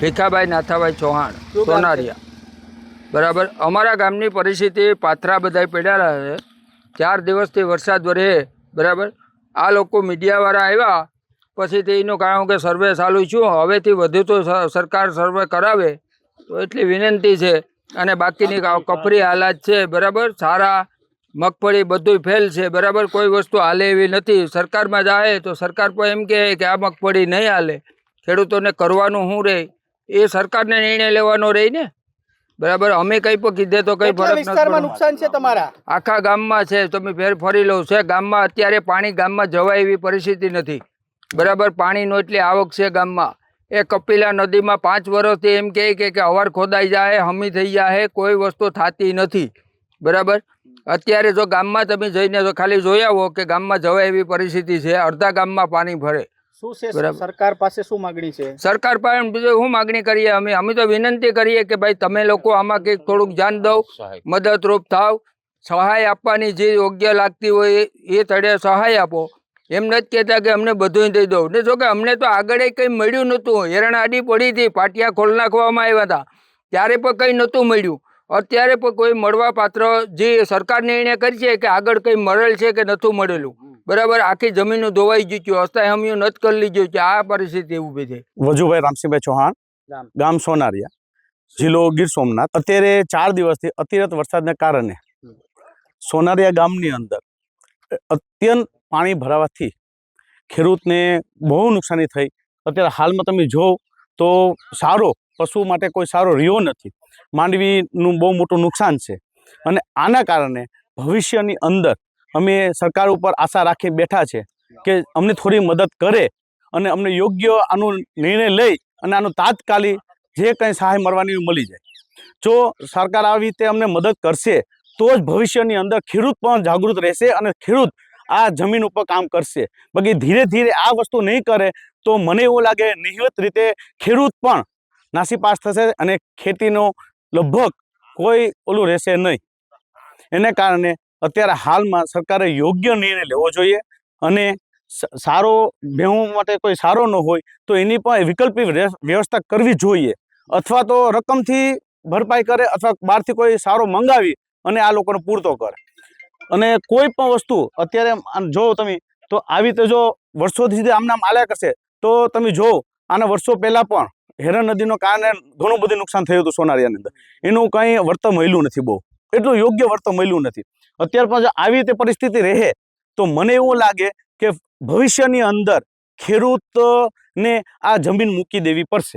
ભીખાભાઈ નાથાભાઈ ચૌહાણ? સોનારિયા. બરાબર? અમારા ગામની પરિસ્થિતિ પાથરા બધાય પડ્યા છે. ચાર દિવસથી વરસાદ વરે બરાબર? આ લોકો મીડિયાવાળા આવ્યા પછી તે એનું કારણ કે સર્વે ચાલુ છું હવેથી વધુ તો સરકાર સર્વે કરાવે તો એટલી વિનંતી છે. અને બાકીની કપરી હાલાત છે બરાબર? સારા મગફળી બધુંય ફેલ છે બરાબર? કોઈ વસ્તુ હાલે એવી નથી. સરકારમાં જાય તો સરકાર પણ એમ કહે કે આ મગફળી નહીં હાલે. ખેડૂતોને કરવાનું શું રહે એ સરકારને નિર્ણય લેવાનો રહી ને? બરાબર અમે કંઈ પણ કીધે તો કંઈ ફરક વિસ્તારમાં નુકસાન છે તમારા? આખા ગામમાં છે તમે ફેર ફરી લો છે ગામમાં અત્યારે પાણી ગામમાં જવાય એવી પરિસ્થિતિ નથી. બરાબર પાણીનો એટલી આવક છે ગામમાં. એ કપિલા નદીમાં પાંચ વર્ષથી એમ કહે કે કે અવાર ખોદાઈ જાય હમી થઈ જાય કોઈ વસ્તુ થતી નથી. બરાબર? અત્યારે જો ગામમાં તમે જઈને તો ખાલી જોઈ આવો કે ગામમાં જવાય એવી પરિસ્થિતિ છે અડધા ગામમાં પાણી ભરે. શું છે સરકાર પાસે શું માગણી છે? સરકાર પાસે શું માગણી કરીએ અમે? અમે તો વિનંતી કરીએ કે ભાઈ તમે લોકો આમાં કંઈક થોડુંક ધ્યાન દો મદદરૂપ થાવ સહાય આપવાની જે યોગ્ય લાગતી હોય એ- એ તળે સહાય આપો. એમ નથી કહેતા કે અમને બધું દઈ દો ને જો કે અમને તો આગળ કંઈ મળ્યું નહોતું. હેરણ આડી પડી હતી પાટિયા ખોલ નાખવામાં આવ્યા હતા. ત્યારે પણ કંઈ નહોતું મળ્યું. અત્યારે પણ કોઈ મળવા પાત્ર જે સરકાર નિર્ણય કરી છે કે આગળ કંઈ મળેલ છે કે નહોતું મળેલું. બરાબર આખી જમીનો ધોવાઈ ગયું અસ્થાય હમિયું નથી કરી લીધું છે આ પરિસ્થિતિ ઊભી થઈ. વજુભાઈ રામસિંહભાઈ ચૌહાણ ગામ. ગામ સોનારિયા જિલ્લો ગીર સોમનાથ. અત્યારે ચાર દિવસથી અતિરત વરસાદને કારણે સોનારિયા ગામની અંદર અત્યંત પાણી ભરાવાથી ખેડૂતને બહુ નુકસાની થઈ. અત્યારે હાલમાં તમે જો તો સારો પશુ માટે કોઈ સારો રહ્યો નથી. માંડવીનું બહુ મોટું નુકસાન છે. અને આના કારણે ભવિષ્યની અંદર અમે સરકાર ઉપર આશા રાખી બેઠા છે કે અમને થોડી મદદ કરે અને અમને યોગ્ય આનો નિર્ણય લઈ અને આનું તાત્કાલિક જે કંઈ સહાય મળવાની મળી જાય. જો સરકાર આવી રીતે અમને મદદ કરશે, તો જ ભવિષ્યની અંદર ખેડૂત પણ જાગૃત રહેશે અને ખેડૂત આ જમીન ઉપર કામ કરશે. બાકી ધીરે ધીરે આ વસ્તુ નહીં કરે, તો મને એવું લાગે નિહિત રીતે ખેડૂત પણ નાસીપાસ થશે અને ખેતીનો લગભગ કોઈ ઓલું રહેશે નહીં. એને કારણે અત્યારે હાલમાં સરકારે યોગ્ય નિર્ણય લેવો જોઈએ અને સારો ભેહું માટે કોઈ સારો ન હોય તો એની પણ વિકલ્પી વ્યવસ્થા કરવી જોઈએ. અથવા તો રકમથી ભરપાઈ કરે અથવા બહારથી કોઈ સારો મંગાવી અને આ લોકોને પૂરતો કરે. અને કોઈ પણ વસ્તુ અત્યારે જો તમે, તો આવી રીતે જો વર્ષોથી આમ નામ આલ્યા કરશે, તો તમે જો આના વર્ષો પહેલાં પણ હેરણ નદીનો કારણે ઘણું બધું નુકસાન થયું હતું સોનારિયાની અંદર. એનું કંઈ વર્તન મળ્યું નથી બહુ. એટલું યોગ્ય વર્તન મળ્યું નથી. અત્યાર જો આવી રીતે પરિસ્થિતિ રહે, તો મને એવું લાગે કે ભવિષ્યની અંદર ખેડૂતને આ જમીન મૂકી દેવી પડશે.